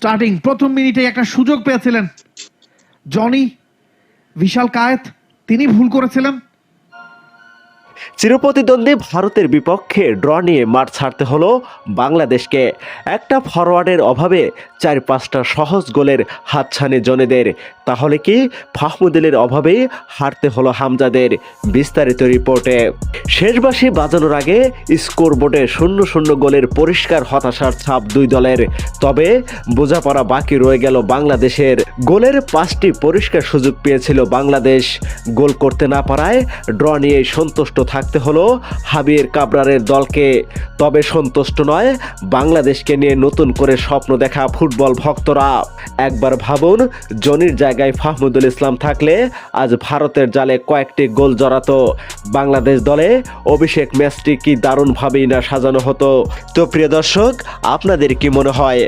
Starting প্রথম মিনিটে একটা সুযোগ পেয়েছিলেন। জনি বিশাল কায়েত তিনি ভুল করেছিলেন। চিরপ্রতিদ্বন্দ্বী ভারতের বিপক্ষে ড্র নিয়ে মাঠ ছাড়তে হলো বাংলাদেশকে। একটা ফরওয়ার্ডের অভাবে চার পাঁচটা সহজ গোলের হাতছানি জনেদের। তাহলে কি ফাহমুদিলের অভাবে হারতে হলো হামজাদের? বিস্তারিত রিপোর্টে। শেষবাসী বাজানোর আগে স্কোরবোর্ডে শূন্য শূন্য গোলের পরিষ্কার হতাশার ছাপ দুই দলের। তবে বোঝাপড়া বাকি রয়ে গেল বাংলাদেশের। গোলের পাঁচটি পরিষ্কার সুযোগ পেয়েছিল বাংলাদেশ। গোল করতে না পারায় ড্র নিয়ে সন্তুষ্ট থাকতে হলো হাবির কাবরারের দলকে। তবে সন্তুষ্ট নয়, বাংলাদেশকে নিয়ে নতুন করে স্বপ্ন দেখা ফুটবল ভক্তরা। একবার ভাবুন, জনির জায়গায় ফাহমুদুল ইসলাম থাকলে আজ ভারতের জালে কয়েকটি গোল জড়াতো। বাংলাদেশ দলে অভিষেক ম্যাচটি কি দারুণভাবেই না সাজানো হতো। তো প্রিয় দর্শক, আপনাদের কি মনে হয়?